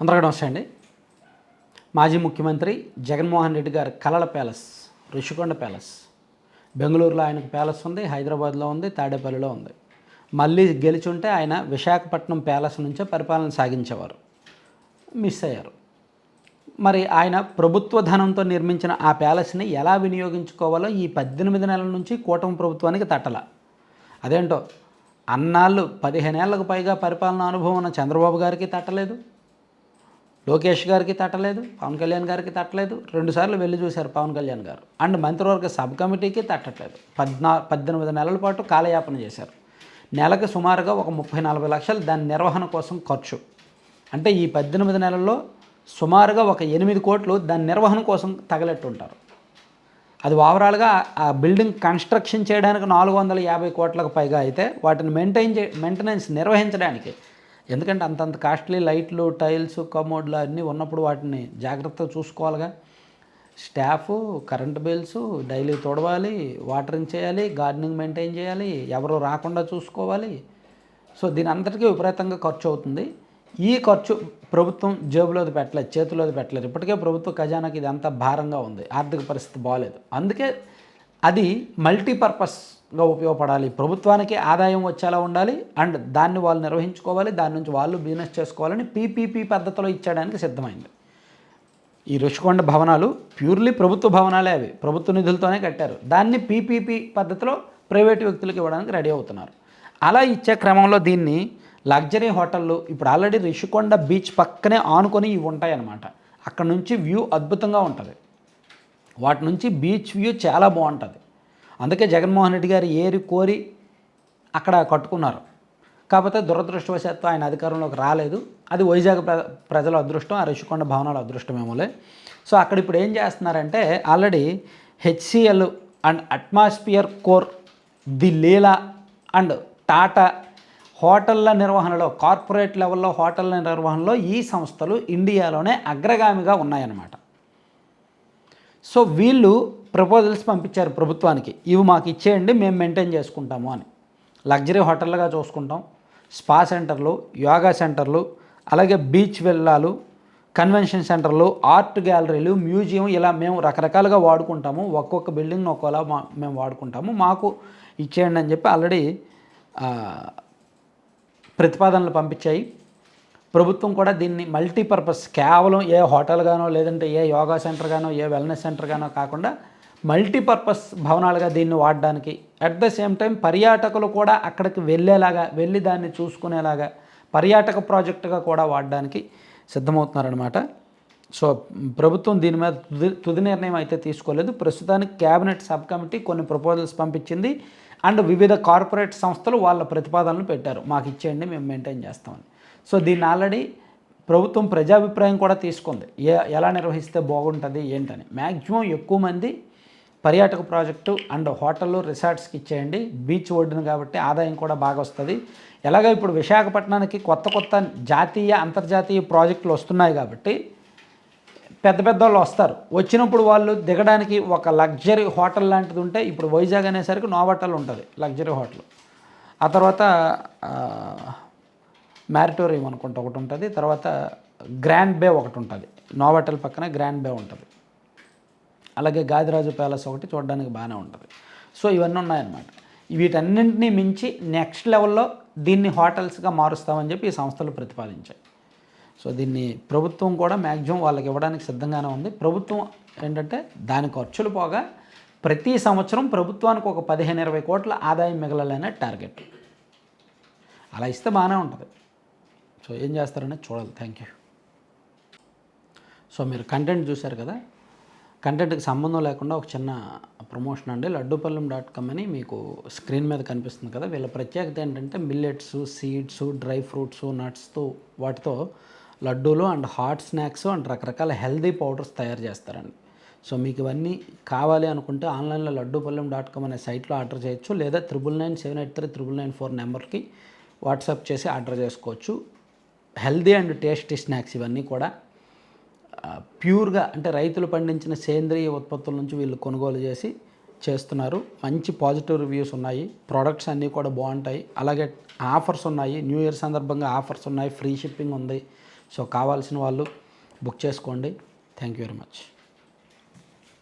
అందరికీ నమస్తే అండి. మాజీ ముఖ్యమంత్రి జగన్మోహన్ రెడ్డి గారి కలల ప్యాలెస్ రుషికొండ ప్యాలెస్. బెంగళూరులో ఆయనకు ప్యాలెస్ ఉంది హైదరాబాద్లో ఉంది తాడేపల్లిలో ఉంది. మళ్ళీ గెలిచి ఉంటే ఆయన విశాఖపట్నం ప్యాలెస్ నుంచే పరిపాలన సాగించేవారు. మిస్ అయ్యారు. మరి ఆయన ప్రభుత్వ ధనంతో నిర్మించిన ఆ ప్యాలెస్ని ఎలా వినియోగించుకోవాలో ఈ పద్దెనిమిది నెలల నుంచి కూటమి ప్రభుత్వానికి తట్టల. అదేంటో అన్నాళ్ళు పదిహేనేళ్ళకు పైగా పరిపాలన అనుభవం ఉన్న చంద్రబాబు గారికి తట్టలేదు. లోకేష్ గారికి తట్టలేదు పవన్ కళ్యాణ్ గారికి తట్టలేదు. రెండుసార్లు వెళ్ళి చూశారు పవన్ కళ్యాణ్ గారు. అండ్ మంత్రివర్గ సబ్ కమిటీకి తట్టట్లేదు. పద్నా పద్దెనిమిది నెలల పాటు కాలయాపన చేశారు. నెలకు సుమారుగా ఒక ముప్పై నలభై లక్షలు దాని నిర్వహణ కోసం ఖర్చు. అంటే ఈ పద్దెనిమిది నెలల్లో సుమారుగా ఒక ఎనిమిది కోట్లు దాని నిర్వహణ కోసం తగలెట్టుంటారు. అది ఓవరాల్గా ఆ బిల్డింగ్ కన్స్ట్రక్షన్ చేయడానికి నాలుగు వందల యాభై కోట్లకు పైగా అయితే వాటిని మెయింటైన్ చే మెయింటెనెన్స్ నిర్వహించడానికి ఎందుకంటే అంతంత కాస్ట్లీ లైట్లు టైల్స్ కమోడ్లు అన్నీ ఉన్నప్పుడు వాటిని జాగ్రత్తగా చూసుకోవాలిగా. స్టాఫ్ కరెంట్ బిల్స్ డైలీ తొడవాలి వాటరింగ్ చేయాలి గార్డెనింగ్ మెయింటైన్ చేయాలి ఎవరు రాకుండా చూసుకోవాలి. సో దీని అంతటికీ విపరీతంగా ఖర్చు అవుతుంది. ఈ ఖర్చు ప్రభుత్వం జేబులోది పెట్టలేదు చేతిలోది పెట్టలేదు. ఇప్పటికే ప్రభుత్వ ఖజానాకి ఇది అంత భారంగా ఉంది. ఆర్థిక పరిస్థితి బాగాలేదు అందుకే అది మల్టీపర్పస్గా ఉపయోగపడాలి. ప్రభుత్వానికి ఆదాయం వచ్చేలా ఉండాలి. అండ్ దాన్ని వాళ్ళు నిర్వహించుకోవాలి. దాని నుంచి వాళ్ళు బిజినెస్ చేసుకోవాలని పీపీపీ పద్ధతిలో ఇచ్చేయడానికి సిద్ధమైంది. ఈ రుషికొండ భవనాలు ప్యూర్లీ ప్రభుత్వ భవనాలే అవి. ప్రభుత్వ నిధులతోనే కట్టారు. దాన్ని పీపీపీ పద్ధతిలో ప్రైవేటు వ్యక్తులకు ఇవ్వడానికి రెడీ అవుతున్నారు. అలా ఇచ్చే క్రమంలో దీన్ని లగ్జరీ హోటళ్ళు ఇప్పుడు ఆల్రెడీ రిషికొండ బీచ్ పక్కనే ఆనుకొని ఇవి ఉంటాయన్నమాట. అక్కడ నుంచి వ్యూ అద్భుతంగా ఉంటుంది. వాటి నుంచి బీచ్ వ్యూ చాలా బాగుంటుంది. అందుకే జగన్మోహన్ రెడ్డి గారు ఏరి కోరి అక్కడ కట్టుకున్నారు. కాకపోతే దురదృష్టవశాత్తు ఆయన అధికారంలోకి రాలేదు. అది వైజాగ్ ప్ర ప్రజల అదృష్టం ఆ రిషికొండ భవనాల అదృష్టమేమోలే. సో అక్కడ ఇప్పుడు ఏం చేస్తున్నారంటే already HCL and atmosphere core the Leela and Tata హోటళ్ళ నిర్వహణలో కార్పొరేట్ లెవెల్లో హోటళ్ళ నిర్వహణలో ఈ సంస్థలు ఇండియాలోనే అగ్రగామిగా ఉన్నాయన్నమాట. సో వీళ్ళు ప్రపోజల్స్ పంపించారు ప్రభుత్వానికి. ఇవి మాకు ఇచ్చేయండి మేము మెయింటైన్ చేసుకుంటాము అని. లగ్జరీ హోటళ్ళగా చూసుకుంటాం. స్పా సెంటర్లు యోగా సెంటర్లు అలాగే బీచ్ వెళ్ళాలు కన్వెన్షన్ సెంటర్లు ఆర్ట్ గ్యాలరీలు మ్యూజియం ఇలా మేము రకరకాలుగా వాడుకుంటాము. ఒక్కొక్క బిల్డింగ్ను ఒక్కోలా మా మేము వాడుకుంటాము. మాకు ఇచ్చేయండి అని చెప్పి ఆల్రెడీ ప్రతిపాదనలు పంపించాయి. ప్రభుత్వం కూడా దీన్ని మల్టీపర్పస్ కేవలం ఏ హోటల్ గానో లేదంటే ఏ యోగా సెంటర్ గానో ఏ వెల్నెస్ సెంటర్ గానో కాకుండా మల్టీపర్పస్ భవనాలుగా దీన్ని వాడడానికి. అట్ ద సేమ్ టైం పర్యాటకులు కూడా అక్కడికి వెళ్ళేలాగా వెళ్ళి దాన్ని చూసుకునేలాగా పర్యాటక ప్రాజెక్టుగా కూడా వాడడానికి సిద్ధమవుతున్నారనమాట సో ప్రభుత్వం దీని మీద తుది తుది నిర్ణయం అయితే తీసుకోలేదు. ప్రస్తుతానికి క్యాబినెట్ సబ్ కమిటీ కొన్ని ప్రపోజల్స్ పంపించింది. అండ్ వివిధ కార్పొరేట్ సంస్థలు వాళ్ళ ప్రతిపాదనలు పెట్టారు. మాకు ఇచ్చేయండి మేము మెయింటైన్ చేస్తామని. సో దీన్ని ఆల్రెడీ ప్రభుత్వం ప్రజాభిప్రాయం కూడా తీసుకుంది. ఏ ఎలా నిర్వహిస్తే బాగుంటుంది ఏంటని. మ్యాక్సిమం ఎక్కువ మంది పర్యాటక ప్రాజెక్టు అండ్ హోటళ్ళు రిసార్ట్స్కి ఇచ్చేయండి. బీచ్ ఒడ్డున కాబట్టి ఆదాయం కూడా బాగా వస్తుంది. ఎలాగో ఇప్పుడు విశాఖపట్నానికి కొత్త కొత్త జాతీయ అంతర్జాతీయ ప్రాజెక్టులు వస్తున్నాయి కాబట్టి పెద్ద పెద్ద వాళ్ళు వస్తారు. వచ్చినప్పుడు వాళ్ళు దిగడానికి ఒక లగ్జరీ హోటల్ లాంటిది ఉంటే ఇప్పుడు వైజాగ్ అనేసరికి నోవాటల్ ఉంటుంది లగ్జరీ హోటల్. ఆ తర్వాత మ్యారిటోరియం అనుకుంటా ఒకటి ఉంటుంది. తర్వాత గ్రాండ్ బే ఒకటి ఉంటుంది. నోవాటల్ పక్కన గ్రాండ్ బే ఉంటుంది. అలాగే గాదిరాజు ప్యాలెస్ ఒకటి చూడడానికి బాగానే ఉంటుంది. సో ఇవన్నీ ఉన్నాయన్నమాట. వీటన్నింటినీ మించి నెక్స్ట్ లెవెల్లో దీన్ని హోటల్స్గా మారుస్తామని చెప్పి ఈ సంస్థలు ప్రతిపాదించాయి. సో దీన్ని ప్రభుత్వం కూడా మ్యాక్సిమం వాళ్ళకి ఇవ్వడానికి సిద్ధంగానే ఉంది. ప్రభుత్వం ఏంటంటే దాని ఖర్చులు పోగా ప్రతి సంవత్సరం ప్రభుత్వానికి ఒక పదిహేను ఇరవై కోట్ల ఆదాయం మిగలాలనే టార్గెట్. అలా ఇస్తే బాగానే ఉంటుంది. సో ఏం చేస్తారనేది చూడాలి. థ్యాంక్ యూ సో మీరు కంటెంట్ చూశారు కదా? కంటెంట్కి సంబంధం లేకుండా ఒక చిన్న ప్రమోషన్ అండి. లడ్డూపల్లెం డాట్ కామ్ అని మీకు స్క్రీన్ మీద కనిపిస్తుంది కదా? వీళ్ళ ప్రత్యేకత ఏంటంటే మిల్లెట్స్ సీడ్స్ డ్రై ఫ్రూట్స్ నట్స్తో వాటితో లడ్డూలు అండ్ హాట్ స్నాక్స్ అండ్ రకరకాల హెల్దీ పౌడర్స్ తయారు చేస్తారండి. సో మీకు ఇవన్నీ కావాలి అనుకుంటే ఆన్లైన్లో లడ్డూపల్లం డాట్ కామ్ అనే సైట్లో ఆర్డర్ చేయొచ్చు. లేదా triple nine seven eight three triple nine four నెంబర్కి వాట్సాప్ చేసి ఆర్డర్ చేసుకోవచ్చు. హెల్దీ అండ్ టేస్టీ స్నాక్స్ ఇవన్నీ కూడా ప్యూర్గా అంటే రైతులు పండించిన సేంద్రియ ఉత్పత్తుల నుంచి వీళ్ళు కొనుగోలు చేసి చేస్తున్నారు. మంచి పాజిటివ్ రివ్యూస్ ఉన్నాయి. ప్రోడక్ట్స్ అన్నీ కూడా బాగుంటాయి. అలాగే ఆఫర్స్ ఉన్నాయి. న్యూ ఇయర్ సందర్భంగా ఆఫర్స్ ఉన్నాయి. ఫ్రీ షిప్పింగ్ ఉంది. సో కావాల్సిన వాళ్ళు బుక్ చేసుకోండి. Thank you very much.